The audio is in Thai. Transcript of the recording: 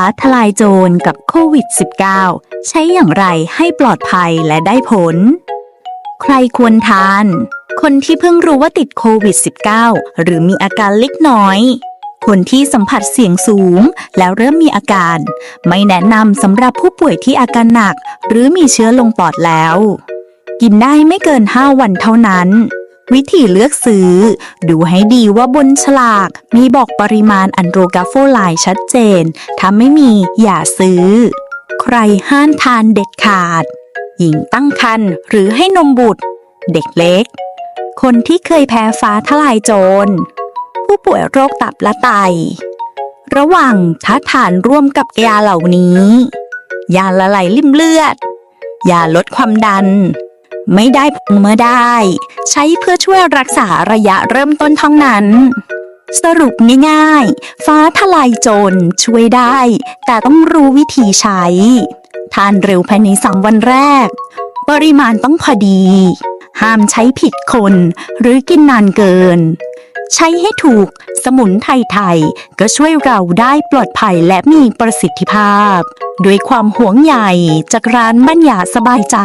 ฟ้าทลายโจรกับโควิด -19 ใช้อย่างไรให้ปลอดภัยและได้ผล ใครควรทาน คนที่เพิ่งรู้ว่าติดโควิด -19 หรือมีอาการเล็กน้อย คนที่สัมผัสเสี่ยงสูงแล้วเริ่มมีอาการ ไม่แนะนำสำหรับผู้ป่วยที่อาการหนัก หรือมีเชื้อลงปอดแล้ว กินได้ไม่เกิน 5 วันเท่านั้น วิธีเลือกซื้อ ดูให้ดีว่าบนฉลาก มีบอกปริมาณอันโดรกาโฟไลน์ชัดเจน ถ้าไม่มีอย่าซื้อ ใครห้ามทานเด็ดขาด หญิงตั้งครรภ์หรือให้นมบุตร เด็กเล็ก คนที่เคยแพ้ฟ้าทลายโจร ผู้ป่วยโรคตับและไต ระว่างถ้าทานร่วมกับยาเหล่านี้ ยาละลายริ่มเลือด ยาลดความดัน ไม่ได้เมื่อได้ ใช้เพื่อช่วยรักษาระยะเริ่มต้นเท่านั้น สรุปง่ายๆ ฟ้าทลายโจรช่วยได้ แต่ต้องรู้วิธีใช้ ทานเร็วภายในสามวันแรก ปริมาณต้องพอดี ห้ามใช้ผิดคนหรือกินนานเกิน ใช้ให้ถูกสมุนไพรไทยก็ช่วยเราได้ปลอดภัยและมีประสิทธิภาพ ด้วยความหวงใหญ่จากร้านบ้านยาสบายใจ